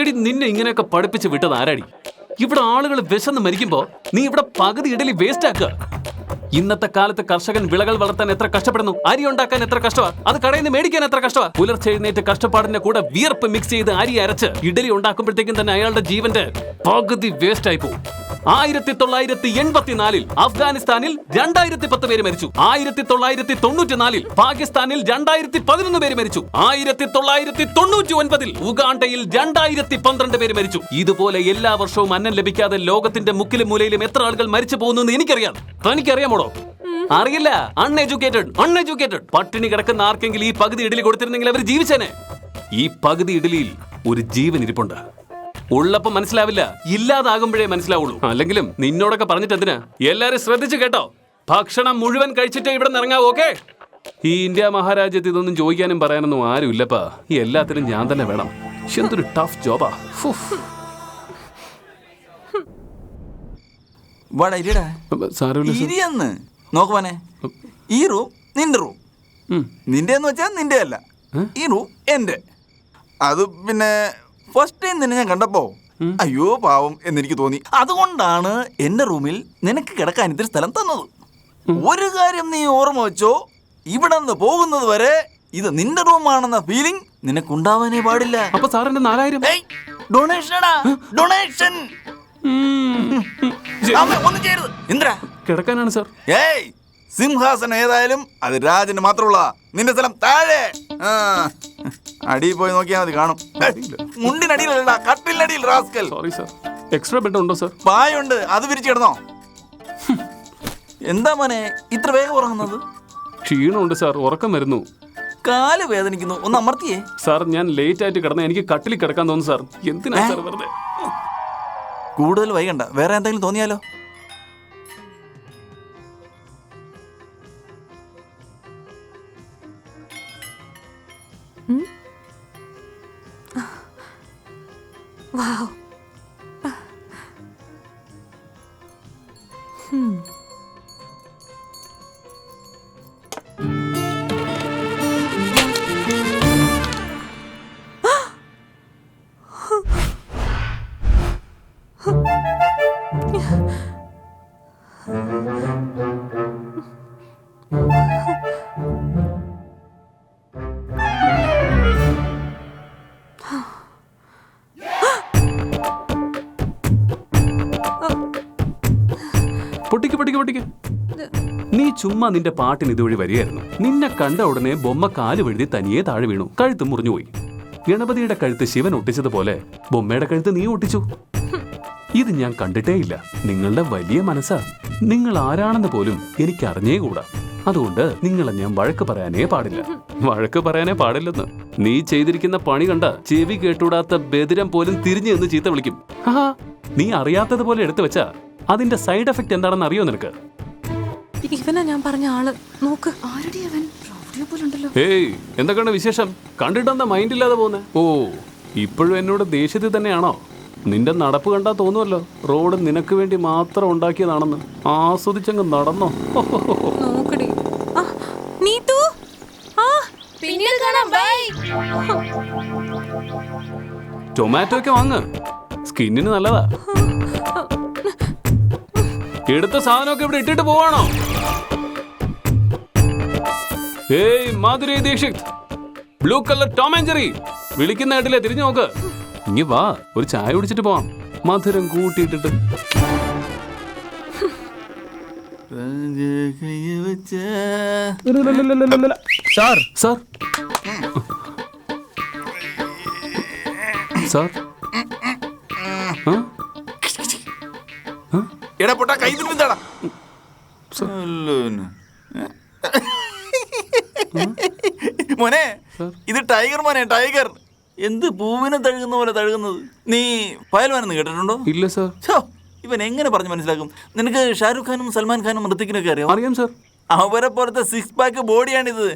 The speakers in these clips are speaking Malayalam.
എടി നിന്നെ ഇങ്ങനെയൊക്കെ പഠിപ്പിച്ച് വിട്ടത് ആരാടി? ഇവിടെ ആളുകൾ വിശന്ന് മരിക്കുമ്പോ നീ ഇവിടെ പകുതി ഇഡലി വേസ്റ്റ് ആക്കുക. ഇന്നത്തെ കാലത്ത് കർഷകൻ വിളകൾ വളർത്താൻ എത്ര കഷ്ടപ്പെടുന്നു? അരി ഉണ്ടാക്കാൻ എത്ര കഷ്ടമാ? അത് കടയിൽ നിന്ന് മേടിക്കാൻ എത്ര കഷ്ടമാ? പുലർച്ചെ എഴുന്നേറ്റ് കഷ്ടപ്പാടിന്റെ കൂടെ വിയർപ്പ് മിക്സ് ചെയ്ത് അരി അരച്ച് ഇഡലി ഉണ്ടാക്കുമ്പോഴത്തേക്കും തന്നെ അയാളുടെ ജീവന്റെ പകുതി വേസ്റ്റ് ആയി പോകും ആയിരത്തി തൊള്ളായിരത്തി എൺപത്തിനാലിൽ അഫ്ഗാനിസ്ഥാനിൽ രണ്ടായിരത്തി പത്ത് പേര് മരിച്ചു. ആയിരത്തി തൊള്ളായിരത്തി തൊണ്ണൂറ്റിനാലിൽ പാകിസ്ഥാനിൽ രണ്ടായിരത്തി പതിനൊന്ന് പേര് മരിച്ചു. ആയിരത്തി തൊള്ളായിരത്തി തൊണ്ണൂറ്റി ഒൻപതിൽ ഉഗാണ്ടയിൽ രണ്ടായിരത്തി പന്ത്രണ്ട് പേര് മരിച്ചു. ഇതുപോലെ എല്ലാ വർഷവും അന്നം ലഭിക്കാതെ ലോകത്തിന്റെ മുക്കിലും മൂലയിലും എത്ര ആളുകൾ മരിച്ചു പോകുന്നു എന്ന് എനിക്കറിയാം. തനിക്കറിയാമോടോ? അറിയില്ല. അൺഎഡ്യൂക്കേറ്റഡ് അൺഎഡ്യൂക്കേറ്റഡ് പട്ടിണി കിടക്കുന്ന ആർക്കെങ്കിലും ഈ പകുതി ഇഡലി കൊടുത്തിരുന്നെങ്കിൽ അവർ ജീവിച്ചേനെ. ഈ പകുതി ഇഡലിയിൽ ഒരു ജീവൻ ഇരിപ്പുണ്ട്. ഉള്ളപ്പം മനസ്സിലാവില്ല. ഇല്ലാതാകുമ്പോഴേ മനസ്സിലാവുള്ളൂ. അല്ലെങ്കിലും നിന്നോടൊക്കെ പറഞ്ഞിട്ട് എന്തിനാ എല്ലാരും ശ്രദ്ധിച്ചു കേട്ടോ. ഭക്ഷണം മുഴുവൻ കഴിച്ചിട്ട് ഇവിടെ നിന്ന് ഇറങ്ങാവൂ ഓക്കെ? ഈ ഇന്ത്യ മഹാരാജ്യത്ത് ഇതൊന്നും ചോദിക്കാനും പറയാനൊന്നും ആരും ഇല്ലപ്പാ ഈ എല്ലാത്തിനും ഞാൻ തന്നെ വേണം. എന്തൊരു ടഫ് ജോബാ ഫുഫ്. വാടാ ഇരിടാ സാരമില്ല സർ. ഇരിയെന്ന്. നോക്കുവാനെ ഈ റൂം നിന്റെ റൂം. ഉം. നിന്റെ എന്ന് വെച്ചാൽ നിന്റെ അല്ല ഈ റൂം എന്റെ. അത് പിന്നെ ഫസ്റ്റ് ടൈം നിന്നെ ഞാൻ കണ്ടപ്പോ അയ്യോ പാവം എന്നെനിക്ക് തോന്നി. അതുകൊണ്ടാണ് എന്റെ റൂമിൽ നിനക്ക് കിടക്കാൻ ഇത്തിരി സ്ഥലം തന്നത്. ഒരു കാര്യം നീ ഓർമ്മ വെച്ചോ? ഇവിടെ നിന്ന് പോകുന്നത് വരെ ഇത് നിന്റെ റൂമാണെന്ന ഫീലിംഗ് നിനക്കുണ്ടാവാനേ പാടില്ല. അപ്പൊ സാറിന്റെ നാലായിരം? ഡൊണേഷനാടാ ഡൊണേഷൻ ഉം. ഒന്നും ചെയ്യരുത്. കിടക്കാനാണ് സാർ. ഏയ് സിംഹാസനം ഏതായാലും അത് രാജന് മാത്രമുള്ള നിന്റെ സ്ഥലം താഴെ. ആ. അടിയിൽ പോയി നോക്കിയാൽ മതി കാണും. മുണ്ടിനടിയിലല്ല കട്ടിലടിയിൽ rascal. Sorry sir extra bed ഉണ്ടോ സാർ പായുണ്ട് അത് വിരിച്ചു കിടന്നോ? എന്താ മോനെ ഇത്ര വേഗം ഉറങ്ങുന്നത്? ക്ഷീണമുണ്ട് സാർ ഉറക്കം വരുന്നു. കാൽ വേദനിക്കുന്നു. ഒന്ന് അമർത്തിയേ. സാർ ഞാൻ ലേറ്റ് ആയിട്ട് കിടന്ന എനിക്ക് കട്ടിലിൽ കിടക്കാൻ തോന്നുന്നു സാർ എന്തിനാ സാർ വെറുതെ? കൂടുതൽ വൈകണ്ട. വേറെ എന്തെങ്കിലും തോന്നിയാലോ? പൊട്ടിക്ക് പൊട്ടിക്ക് പൊട്ടിക്ക് നീ ചുമ്മാ നിന്റെ പാട്ടിന് ഇതുവഴി വരികയായിരുന്നു. നിന്നെ കണ്ട ഉടനെ ബൊമ്മ കാൽ വഴുതി തനിയെ താഴെ വീണു. കഴുത്ത് മുറിഞ്ഞുപോയി ഗണപതിയുടെ കഴുത്ത് ശിവൻ ഒട്ടിച്ചതുപോലെ ബൊമ്മയുടെ കഴുത്ത് നീ ഒട്ടിച്ചു. ഇത് ഞാൻ കണ്ടിട്ടേ ഇല്ല. നിങ്ങളുടെ വലിയ മനസ്സാ. നിങ്ങൾ ആരാണെന്ന് പോലും എനിക്ക് അറിഞ്ഞേകൂടാ അതുകൊണ്ട് നിങ്ങളെ ഞാൻ വഴക്ക് പറയാനേ പാടില്ല. വഴക്ക് പറയാനേ പാടില്ലെന്ന്. നീ ചെയ്തിരിക്കുന്ന പണി കണ്ട ചെവി കേട്ടൂടാത്ത ബദിരം പോലും തിരിഞ്ഞു നിന്ന് ചീത്ത വിളിക്കും. നീ അറിയാത്തതുപോലെ എടുത്തു വെച്ചാ അതിന്റെ സൈഡ് എഫക്ട് എന്താണെന്ന് അറിയോ നിനക്ക്? ഇവനാ ഞാൻ പറഞ്ഞ ആൾ. നോക്ക്. ആരുടെ അവൻ? റൗഡിയെ പോലെ ഉണ്ടല്ലോ. ഏയ് എന്തൊക്കെയാണ് വിശേഷം? കണ്ടിട്ടെന്താ മൈൻഡ് ഇല്ലാതെ പോകുന്നത് ഓ ഇപ്പോഴും എന്നോട് ദേഷ്യത്തിൽ തന്നെയാണോ? നിന്റെ നടപ്പ് കണ്ടാ തോന്നുമല്ലോ റോഡ് നിനക്ക് വേണ്ടി മാത്രം ഉണ്ടാക്കിയതാണെന്ന്. ആസ്വദിച്ചങ്ങ് നടന്നോ. നോക്കടി. ആ നീതു. ആ പിന്നീട് കാണാം. ബൈ ടൊമാറ്റോ ഒക്കെ വാങ്ങ്. സ്കിന്നിന് നല്ലതാ. എടുത്ത സാധനമൊക്കെ ഇവിടെ ഇട്ടിട്ട് പോവാണോ? ഏയ് Madhuri Dixit. Blue colour Tom and വിളിക്കുന്ന കേട്ടില്ലേ? തിരിഞ്ഞു നോക്ക്. ഇനി വാ ഒരു ചായ കുടിച്ചിട്ട് പോവാം. മധുരം കൂട്ടിയിട്ടിട്ട്. സാർ. സാർ. സാർ. ആ? എടാ പൊട്ടാ കൈ തിരുമ്പിന്താടാ മോനെ ഇത് ടൈഗർ മോനെ ടൈഗർ. എന്ത് പൂവിനെ തഴുകുന്ന പോലെ തഴുകുന്നത്? നീ ഫയൽവാനെന്ന് കേട്ടിട്ടുണ്ടോ? ഇല്ല സാർ. ഇവൻ എങ്ങനെ പറഞ്ഞു മനസ്സിലാക്കും? നിനക്ക് ഷാരൂഖ് ഖാനും സൽമാൻ ഖാനും ഋത്തിക്കിനൊക്കെ അറിയാം അറിയാം സാർ. അവരെ പോലത്തെ സിക്സ് പാക്ക് ബോഡിയാണിത്.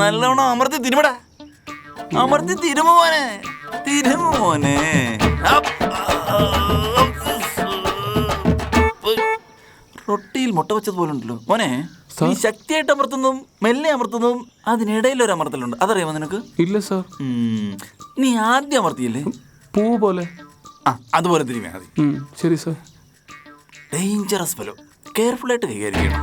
നല്ലോണം അമർത്തി തിരുമടാ. അമർത്തി തിരുമോനെ തിരുമോനെ തിരുമ മോനെ. അപ്പ്. റൊട്ടിയിൽ മുട്ട വെച്ചത് പോലെ ഉണ്ടല്ലോ. മോനെ ഈ നീ ശക്തിയായിട്ട് അമർത്തുന്നതും മെല്ലെ അമർത്തുന്നതും അതിനിടയിൽ ഒരു അമർത്തലുണ്ട്. അതറിയാമോ നിനക്ക്? ഇല്ല സാർ. നീ ആദ്യം അമർത്തിയില്ലേ? പൂ പോലെ. ആ അതുപോലെ തിരുമി മതി. ശരി സർ. ഡേഞ്ചറസ് ഫലോ കെയർഫുൾ ആയിട്ട് കൈകാര്യം ചെയ്യണം.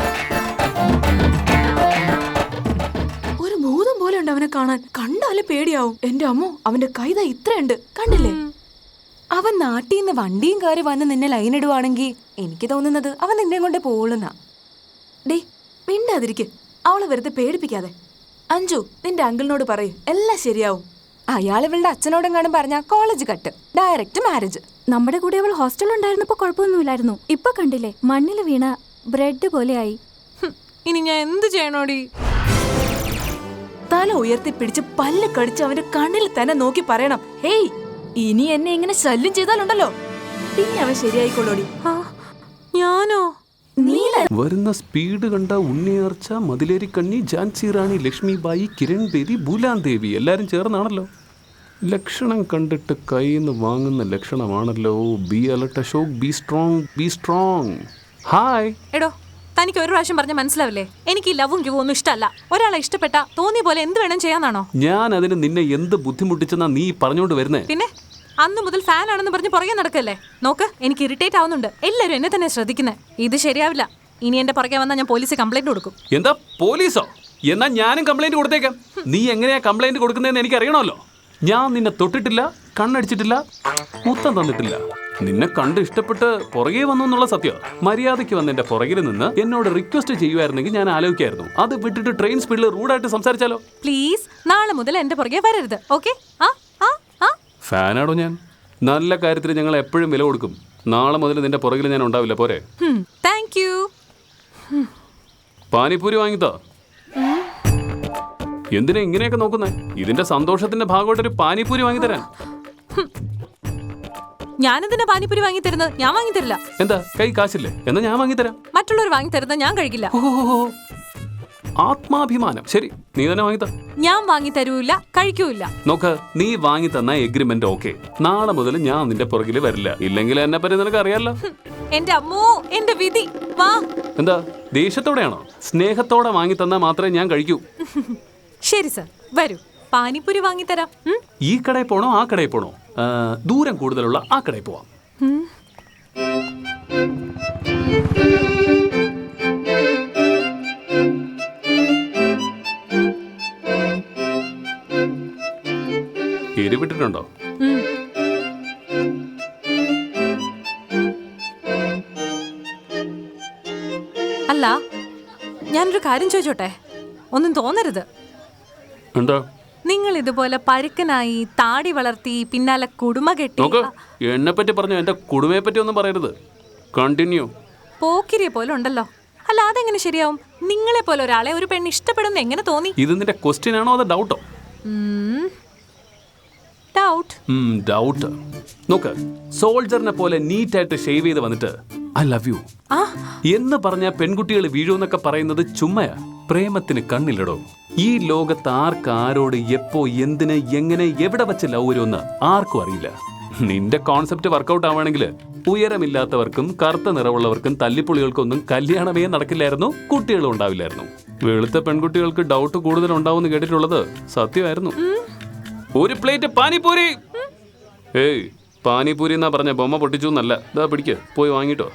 ഒരു ഭൂതം പോലെ ഉണ്ട് അവനെ കാണാൻ. കണ്ടാലേ പേടിയാവും. എന്റെ അമ്മോ അവന്റെ കൈത ഇത്രയുണ്ട്. കണ്ടില്ലേ? അവൻ നാട്ടിൽ നിന്ന് വണ്ടിയും കയറി വന്ന് നിന്നെ ലൈൻ ഇടുവാണെങ്കിൽ എനിക്ക് തോന്നുന്നത് അവൻ നിന്നെ കൊണ്ട് പോളുന്ന ഡേ മിണ്ടാതിരിക്കെ. അവളെ വെറുതെ പേടിപ്പിക്കാതെ. അഞ്ജു നിന്റെ അങ്കിളിനോട് പറയും. എല്ലാം ശരിയാവും. അയാൾ ഇവളുടെ അച്ഛനോടും കാണും പറഞ്ഞ കോളേജ് കട്ട് ഡയറക്റ്റ് മാരേജ് നമ്മുടെ കൂടെ അവൾ ഹോസ്റ്റലിൽ ഉണ്ടായിരുന്നപ്പോ കുഴപ്പമൊന്നുമില്ലായിരുന്നു. ഇപ്പൊ കണ്ടില്ലേ മണ്ണിൽ വീണ ബ്രെഡ് പോലെയായി. ഇനി ഞാൻ എന്ത് ചെയ്യണോടി? തല ഉയർത്തി പിടിച്ച് പല്ല് കടിച്ച് അവന്റെ കണ്ണിൽ തന്നെ നോക്കി പറയണം. ഹേയ് ഇനി എന്നെ ഇങ്ങനെ ശല്യം ചെയ്താലുണ്ടല്ലോ. പിന്നെ അവൻ ശരിയായിക്കൊള്ളോടി ഞാനോ? വരുന്ന സ്പീഡ് കണ്ട ഉണ്ണിയാർച്ച മതിലേരി കണ്ണി ജാൻസി റാണി ലക്ഷ്മിബായി കിരൺ ബേദി ഭൂലാൻ ദേവി എല്ലാരും ചേർന്നാണല്ലോ. ലക്ഷണം കണ്ടിട്ട് കയ്യിന്ന് വാങ്ങുന്ന ലക്ഷണമാണല്ലോ. Be alert Ashok be strong be strong hi എടോ തനിക്ക് ഒരു പ്രാവശ്യം പറഞ്ഞ മനസ്സിലാവില്ലേ? എനിക്ക് ഈ ലവും ഗിവും ഒന്നും ഇഷ്ടമല്ല. ഒരാളെ ഇഷ്ടപ്പെട്ട തോന്നിയ പോലെ എന്ത് വേണം ചെയ്യാനാണോ ഞാൻ അതിന് നിന്നെ എന്ത് ബുദ്ധിമുട്ടിച്ചെന്നാ നീ പറഞ്ഞോണ്ട് വരുന്നേ? പിന്നെ? അന്ന് മുതൽ ഫാൻ ആണെന്ന് പറഞ്ഞ് പുറകെ നടക്കല്ലേ? നോക്ക് എനിക്ക് ഇറിറ്റേറ്റ് ആവുന്നുണ്ട്. എല്ലാവരും എന്നെ തന്നെ ശ്രദ്ധിക്കുന്നത് ഇത് ശരിയാവില്ല. ഇനി എന്റെ പുറകെ വന്നാൽ ഞാൻ പോലീസ് കംപ്ലൈന്റ് കൊടുക്കും. എന്താ പോലീസോ എന്നാ ഞാനും കംപ്ലൈന്റ് കൊടുത്തേക്കാം. നീ എങ്ങനെയാ കംപ്ലൈന്റ് കൊടുക്കുന്നതെന്ന് എനിക്ക് അറിയണമല്ലോ ഞാൻ നിന്നെ തൊട്ടിട്ടില്ല കണ്ണടിച്ചിട്ടില്ല മുത്തം തന്നിട്ടില്ല. നിന്നെ കണ്ട് ഇഷ്ടപ്പെട്ട് പുറകെ വന്നു എന്നുള്ള സത്യം. മര്യാദയ്ക്ക് വന്ന എന്റെ പുറകിൽ നിന്ന് എന്നോട് റിക്വസ്റ്റ് ചെയ്യുമായിരുന്നെങ്കിൽ ഞാൻ ആലോചിക്കായിരുന്നു. അത് വിട്ടിട്ട് ട്രെയിൻ സ്പീഡിൽ റൂഡായിട്ട് സംസാരിച്ചാലോ? പ്ലീസ് നാളെ മുതൽ എന്റെ പുറകെ വരരുത്. ഓക്കെ ആ? ഫാനാണോ ഞാൻ? നല്ല കാര്യത്തിന് ഞങ്ങൾ എപ്പോഴും വില കൊടുക്കും. നാളെ മുതൽ നിന്റെ പുറകിൽ ഞാൻ ഉണ്ടാവില്ല പോരെ? താങ്ക് യു പാനിപ്പൂരി വാങ്ങിത്തോ. എന്തിനാ ഇങ്ങനെയൊക്കെ നോക്കുന്നേ? ഇതിന്റെ സന്തോഷത്തിന്റെ ഭാഗമായിട്ട് ഒരു പാനിപ്പൂരി വാങ്ങിത്തരാൻ. ഞാനെന്തിനാ പാനിപ്പൂരി വാങ്ങി തരുന്നത് ഞാൻ വാങ്ങി തരില്ല എന്താ? കൈ കാശില്ലേ? എന്നാ ഞാൻ വാങ്ങി വാങ്ങിത്തരാം. മറ്റുള്ളവർ വാങ്ങി തരുന്നത് ഞാൻ കഴിക്കില്ല. ആത്മാഭിമാനം. ശരി നീ തന്നെ വാങ്ങിത്ത ഞാൻ വാങ്ങി തരൂല കഴിക്കൂല. നോക്ക് നീ വാങ്ങി തന്ന എഗ്രിമെന്റ് ഓക്കെ നാളെ മുതൽ ഞാൻ നിന്റെ പുറകിൽ വരില്ല. ഇല്ലെങ്കിൽ എന്നെ പറ്റി നിനക്ക് അറിയാലോ. എന്റെ അമ്മോ എന്റെ വിധി വാ. എന്താ ദേഷ്യത്തോടെയാണോ? സ്നേഹത്തോടെ വാങ്ങി തന്നാൽ മാത്രമേ ഞാൻ കഴിക്കൂ. ശരി സർ. വരൂ. പാനിപ്പൂരി വാങ്ങി തരാം ഈ കടയിൽ പോണോ ആ കടയിൽ പോണോ? ദൂരം കൂടുതലുള്ള ആ കടയിൽ പോവാം. കാര്യം ചോദിച്ചോട്ടെ? ഒന്നും തോന്നരുത്. എന്താ? നിങ്ങൾ ഇതുപോലെ പരുക്കനായി താടി വളർത്തി പിന്നാലെ കുടുമ കെട്ടി നോക്ക് എന്നെ പറ്റി പറഞ്ഞു? എന്റെ കുടുമയെ പറ്റി ഒന്നും പറയരുത്. കണ്ടിന്യൂ പോക്കിരിയെ പോലെ ഉണ്ടല്ലോ. അല്ല അതെങ്ങനെ ശരിയാവും? നിങ്ങളെ പോലെ ഒരാളെ ഒരു പെണ്ണ് ഇഷ്ടപ്പെടുന്ന എങ്ങനെ തോന്നി? ഇത് നിന്റെ ക്വസ്റ്റ്യൻ ആണോ അതോ ഡൗട്ടോ ഡൗട്ട് ഡൗട്ട് നോക്ക് സോൾജറിനെ പോലെ നീറ്റായിട്ട് ഷേവ് ചെയ്ത് വന്നിട്ട് ഐ ലവ് യു എന്ന് പറഞ്ഞ പെൺകുട്ടികൾ വീഴുമെന്നൊക്കെ പറയുന്നത് ചുമ്മയാ. പ്രേമത്തിന് കണ്ണിലിടോ. ഈ ലോകത്ത് ആർക്ക് ആരോട് എപ്പോ എന്തിന് എങ്ങനെ എവിടെ വെച്ച് ലവ് വരുമെന്ന് ആർക്കും അറിയില്ല. നിന്റെ കോൺസെപ്റ്റ് വർക്കൗട്ട് ആവുകയാണെങ്കിൽ ഉയരമില്ലാത്തവർക്കും കറുത്ത നിറവുള്ളവർക്കും തല്ലിപ്പൊളികൾക്കൊന്നും കല്യാണമേ നടക്കില്ലായിരുന്നു കുട്ടികളും ഉണ്ടാവില്ലായിരുന്നു. വെളുത്ത പെൺകുട്ടികൾക്ക് ഡൗട്ട് കൂടുതൽ ഉണ്ടാവുമെന്ന് കേട്ടിട്ടുള്ളത് സത്യമായിരുന്നു. ഒരു പ്ലേറ്റ് പാനിപൂരി ഏയ് പാനിപൂരി എന്നാ പറഞ്ഞ ബൊമ്മ പൊട്ടിച്ചു എന്നല്ല. ഇതാ പിടിക്ക്. പോയി വാങ്ങിട്ടോ.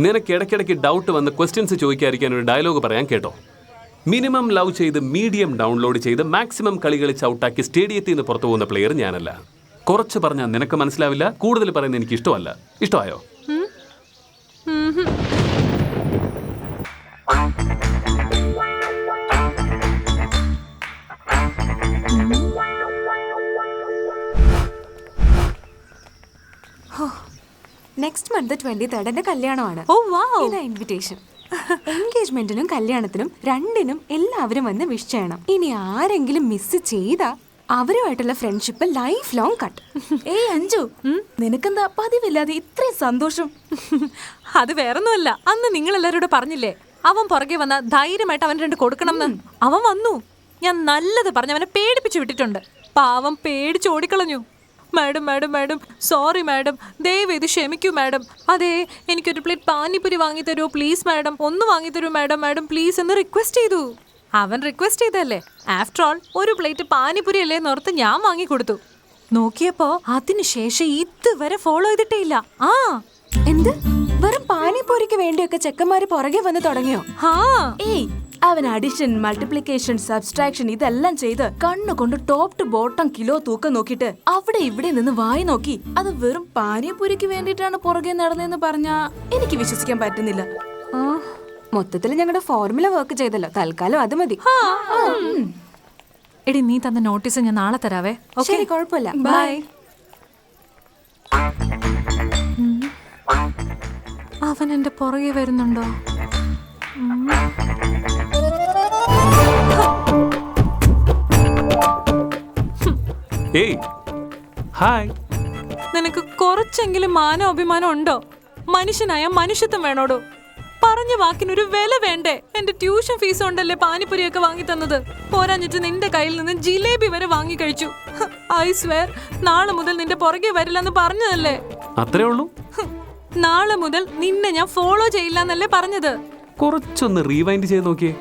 നിനക്ക് ഇടയ്ക്കിടയ്ക്ക് ഡൗട്ട് വന്ന് ക്വസ്റ്റ്യൻസ് ചോദിക്കാതിരിക്കാൻ ഒരു ഡയലോഗ് പറയാൻ കേട്ടോ. മിനിമം ലവ് ചെയ്ത് മീഡിയം ഡൗൺലോഡ് ചെയ്ത് മാക്സിമം കളികൾ ഔട്ടാക്കി സ്റ്റേഡിയത്തിൽ നിന്ന് പുറത്തു പോകുന്ന പ്ലെയർ ഞാനല്ല. കുറച്ച് പറഞ്ഞാൽ നിനക്ക് മനസ്സിലാവില്ല കൂടുതൽ പറയുന്നത് എനിക്ക് ഇഷ്ടമല്ല ഇഷ്ടമായോ? നെക്സ്റ്റ് മന്ത് ട്വന്റി തേർഡ് എന്റെ കല്യാണമാണ്. ഓ വാ ഇൻവിറ്റേഷൻ എൻഗേജ്മെന്റിനും കല്യാണത്തിനും രണ്ടിനും എല്ലാവരും വന്ന് വിഷ് ചെയ്യണം. ഇനി ആരെങ്കിലും മിസ് ചെയ്താ അവരുമായിട്ടുള്ള ഫ്രണ്ട്ഷിപ്പ് ലൈഫ് ലോങ് കട്ട് ഏയ് അഞ്ചു നിനക്കെന്താ പതിവില്ലാതെ ഇത്രയും സന്തോഷം? അത് വേറൊന്നുമല്ല. അന്ന് നിങ്ങൾ എല്ലാവരോട് പറഞ്ഞില്ലേ? അവൻ പുറകെ വന്ന ധൈര്യമായിട്ട് അവൻ രണ്ട് കൊടുക്കണം എന്ന് അവൻ വന്നു. ഞാൻ നല്ലത് പറഞ്ഞ് അവനെ പേടിപ്പിച്ചു വിട്ടിട്ടുണ്ട്. പാവം പേടിച്ച് ഓടിക്കളഞ്ഞു. Madam madam madam. Sorry madam. ദയവ് ഇത് ക്ഷമിക്കൂ മാഡം. അതെ എനിക്കൊരു പ്ലേറ്റ് പാനിപ്പുരി വാങ്ങി തരുമോ പ്ലീസ് മാഡം. ഒന്ന് വാങ്ങി തരൂ മാഡം. മാഡം പ്ലീസ് എന്ന് റിക്വസ്റ്റ് ചെയ്തു. അവൻ റിക്വസ്റ്റ് ചെയ്തല്ലേ ആഫ്റ്റർ ഓൾ ഒരു പ്ലേറ്റ് പാനിപ്പുരി അല്ലേ എന്നോർത്ത് ഞാൻ വാങ്ങി കൊടുത്തു നോക്കിയപ്പോ അതിനുശേഷം ഇതുവരെ ഫോളോ ചെയ്തിട്ടേ ഇല്ല. ആ എന്ത്? വെറും പാനിപ്പൂരിക്ക് വേണ്ടിയൊക്കെ ചെക്കന്മാര് പുറകെ വന്ന് തുടങ്ങിയോ? ഹാ. ഏയ് അവൻ അഡിഷൻ മൾട്ടിപ്ലിക്കേഷൻ സബ്സ്ട്രാക്ഷൻ ഇതെല്ലാം ചെയ്ത് കണ്ണുകൊണ്ട് ടോപ്പ് ടു ബോട്ടം കിലോ തൂക്കം നോക്കിയിട്ട് അവിടെ ഇവിടെ നിന്ന് വായി നോക്കി. അത് വെറും പാനീയപൂരിക്ക് വേണ്ടിയിട്ടാണ് പുറകെ നടന്നതെന്ന് പറഞ്ഞാ എനിക്ക് വിശ്വസിക്കാൻ പറ്റുന്നില്ല. മൊത്തത്തിൽ ഞങ്ങളുടെ ഫോർമുല വർക്ക് ചെയ്തല്ലോ. തൽക്കാലം അത് മതി. എടി നീ തന്ന നോട്ടീസ് ഞാൻ നാളെ തരാവേ. ഓക്കെ ശരി കുഴപ്പമില്ല. ബൈ അവൻ എന്റെ പുറകെ വരുന്നുണ്ടോ? ഏയ്. ഹായ്. നിനക്ക് കുറച്ചെങ്കിലും മാനോ അഭിമാനം ഉണ്ടോ? മനുഷ്യനായ മനുഷ്യത്വം വേണോടോ? പറഞ്ഞ വാക്കിനൊരു വില വേണ്ടേ? എന്റെ ട്യൂഷൻ ഫീസ് ഉണ്ടല്ലേ പാനിപ്പുരിയൊക്കെ വാങ്ങി തന്നത്? പോരാഞ്ഞിട്ട് നിന്റെ കയ്യിൽ നിന്ന് ജിലേബി വരെ വാങ്ങി കഴിച്ചു. ഐ സ്വേർ നാളെ മുതൽ നിന്റെ പുറകെ വരില്ലെന്ന് പറഞ്ഞതല്ലേ? അത്രേ ഉള്ളൂ. നാളെ മുതൽ നിന്നെ ഞാൻ ഫോളോ ചെയ്യില്ല എന്നല്ലേ പറഞ്ഞത്? കുറച്ചൊന്ന് റീവൈൻഡ് ചെയ്ത് നോക്കിയേ.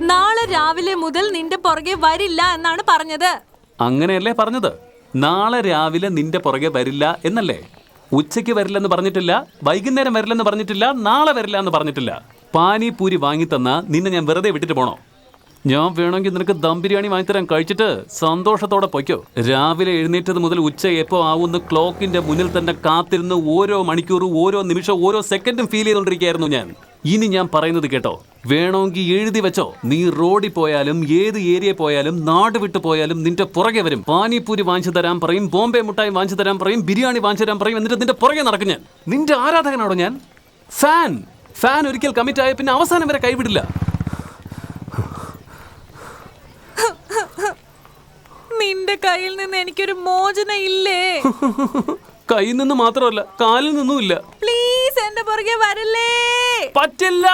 നാളെ രാവിലെ മുതൽ നിന്റെ പുറകെ വരില്ല എന്നാണ് പറഞ്ഞത്. അങ്ങനെയല്ലേ പറഞ്ഞത്? നാളെ രാവിലെ നിന്റെ പുറകെ വരില്ല എന്നല്ലേ? ഉച്ചയ്ക്ക് വരില്ലെന്ന് പറഞ്ഞിട്ടില്ല വൈകുന്നേരം വരില്ലെന്ന് പറഞ്ഞിട്ടില്ല നാളെ വരില്ല എന്ന് പറഞ്ഞിട്ടില്ല. പാനിപൂരി വാങ്ങിത്തന്ന നിന്നെ ഞാൻ വെറുതെ വിട്ടിട്ട് പോണോ? ഞാൻ വേണമെങ്കിൽ നിനക്ക് ദം ബിരിയാണി വാങ്ങിത്തരാൻ കഴിച്ചിട്ട് സന്തോഷത്തോടെ പൊയ്ക്കോ. രാവിലെ എഴുന്നേറ്റത് മുതൽ ഉച്ച എപ്പോ ആവുന്ന ക്ലോക്കിന്റെ മുന്നിൽ തന്നെ കാത്തിരുന്ന് ഓരോ മണിക്കൂറും ഓരോ നിമിഷം ഓരോ സെക്കൻഡും ഫീൽ ചെയ്തുകൊണ്ടിരിക്കുകയായിരുന്നു ഞാൻ. ഇനി ഞാൻ പറയുന്നത് കേട്ടോ. വേണമെങ്കിൽ എഴുതി വെച്ചോ. നീ റോഡിൽ പോയാലും ഏത് ഏരിയ പോയാലും നാട് വിട്ടു പോയാലും നിന്റെ പുറകെ വരും. പാനിപ്പൂരി വാങ്ങിച്ചു തരാൻ പറയും ബോംബെ മുട്ടായി വാങ്ങിച്ചു തരാൻ പറയും ബിരിയാണി വാങ്ങിച്ചു തരാൻ പറയും എന്നിട്ട് നിന്റെ പുറകെ നടക്കും ഞാൻ. നിന്റെ ആരാധകനാണോ ഞാൻ? ഫാൻ. ഫാൻ ഒരിക്കൽ കമ്മിറ്റ് ആയ പിന്നെ അവസാനം വരെ കൈവിടില്ല. നിന്റെ കയ്യിൽ നിന്ന് എനിക്കൊരു മോചന ഇല്ലേ? കയ്യിൽ നിന്ന് മാത്രമല്ല കാലിൽ നിന്നും ഇല്ല പ്ലീസ് എന്റെ പുറകെ വരല്ലേ? പറ്റില്ല.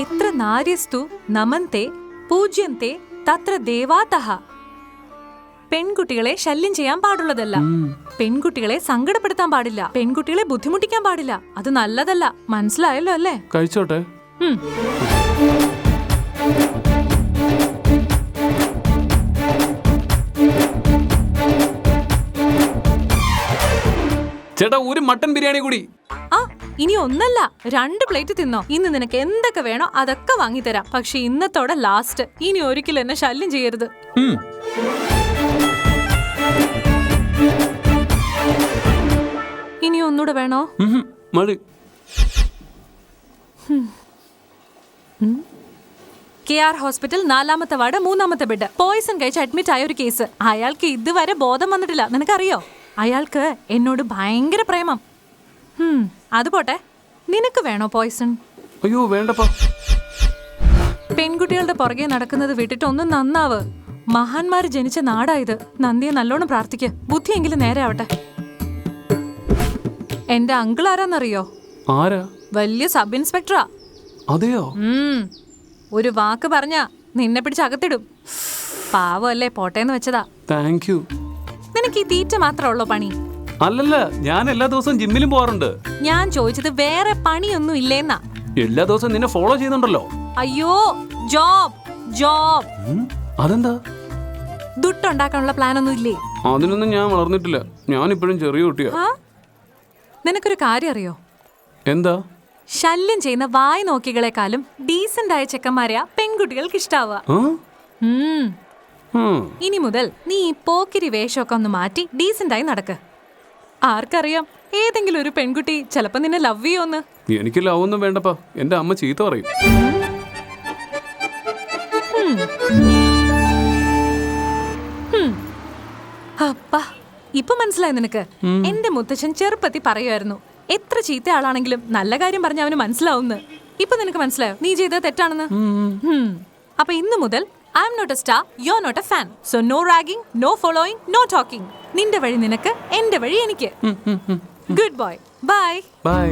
എത്ര നാര്യസ്തു നമന്തേ പൂജ്യന്തെ തത്ര ദേവാതഹ. പെൺകുട്ടികളെ ശല്യം ചെയ്യാൻ പാടുള്ളതല്ല. പെൺകുട്ടികളെ സങ്കടപ്പെടുത്താൻ പാടില്ല. പെൺകുട്ടികളെ ബുദ്ധിമുട്ടിക്കാൻ പാടില്ല. അത് നല്ലതല്ല. മനസ്സിലായല്ലോ അല്ലേ? കഴിച്ചോട്ടെ. ചേട്ടാ ഒരു മട്ടൻ ബിരിയാണി കൂടി. ആ ഇനി ഒന്നല്ല രണ്ട് പ്ലേറ്റ് തിന്നോ. ഇന്ന് നിനക്ക് എന്തൊക്കെ വേണോ അതൊക്കെ വാങ്ങിത്തരാം പക്ഷെ ഇന്നത്തോടെ ലാസ്റ്റ് ഇനി ഒരിക്കലും എന്നെ ശല്യം ചെയ്യരുത്. ഉം. ഇനി ഒന്നുകൂടെ വേണോ. മതി. കെ ആർ ഹോസ്പിറ്റൽ നാലാമത്തെ വാർഡ് മൂന്നാമത്തെ ബെഡ്. പോയിസൺ കഴിച്ച് അഡ്മിറ്റ് ആയ ഒരു കേസ് അയാൾക്ക് ഇതുവരെ ബോധം വന്നിട്ടില്ല. നിനക്കറിയോ? അയാൾക്ക് എന്നോട് ഭയങ്കര പ്രേമം. അത് പോട്ടെ. നിനക്ക് വേണോ പോയിസൺ അയ്യോ വേണ്ടപ്പാ. പെൺകുട്ടികളുടെ പുറകെ നടക്കുന്നത് വിട്ടിട്ട് ഒന്ന് നന്നാവ്. മഹാന്മാര് ജനിച്ച നാടായത്. നന്ദിയെ നല്ലോണം പ്രാർത്ഥിക്ക്. ബുദ്ധിയെങ്കിലും നേരെ ആവട്ടെ. എന്റെ അങ്കിൾ ആരാന്നറിയോ? ആരാ? വലിയ സബ് ഇൻസ്പെക്ടറാ അതെയോ. ഒരു വാക്ക് പറഞ്ഞ നിന്നെ പിടിച്ച് അകത്തിടും. പാവമല്ലേ പോട്ടേന്ന് വെച്ചതാ. താങ്ക് യു നിനക്ക് ഈ തീറ്റ മാത്രമുള്ളോ പണി? അല്ലല്ല ഞാൻ എല്ലാ ദിവസവും ജിമ്മിലും ഞാൻ ചോദിച്ചത് വേറെ പണിയൊന്നും ഇല്ലേന്നാ. എല്ലാ ദിവസവും നിന്നെ ഫോളോ ചെയ്യുന്നുണ്ടല്ലോ. അയ്യോ ജോബ് ജോബ് അതെന്താ? ദുട്ടുണ്ടാക്കാനുള്ള പ്ലാൻ ഒന്നും ഇല്ലേ? അതിനൊന്നും ഞാൻ വളർന്നിട്ടില്ല. ഞാൻ ഇപ്പോഴും ചെറിയ കുട്ടിയാ. നിനക്കൊരു കാര്യം അറിയോ? എന്താ? ശല്യം ചെയ്യുന്ന വായ നോക്കികളെക്കാളും ഡീസന്റ് ആയ ചെക്കന്മാരെയാ പെൺകുട്ടികൾക്ക് ഇഷ്ടാവുക. ഇനി മുതൽ നീ ഈ പോക്കിരി വേഷമൊക്കെ ഒന്ന് മാറ്റി ഡീസന്റ് ആയി നടക്ക്. ആർക്കറിയാം ഏതെങ്കിലും ഒരു പെൺകുട്ടി ചിലപ്പോ നിന്നെ ലവ് ചെയ്യോന്ന് എനിക്ക് ലവ് ഒന്നും വേണ്ടപ്പാ. എന്റെ അമ്മ ചീത്ത പറയും. അപ്പാ ഇപ്പൊ മനസ്സിലായി നിനക്ക്? എന്റെ മുത്തച്ഛൻ ചെറുപ്പത്തി പറയുമായിരുന്നു എത്ര ചീത്ത ആളാണെങ്കിലും നല്ല കാര്യം പറഞ്ഞ അവന് മനസ്സിലാവുന്നു. ഇപ്പൊ നിനക്ക് മനസ്സിലായോ? നീ ചെയ്തത് തെറ്റാണെന്ന്. അപ്പൊ ഇന്നു മുതൽ I am not a star you are not a fan so no ragging no following no talking നിന്റെ വഴി നിനക്ക് എന്റെ വഴി എനിക്ക്. Good boy bye bye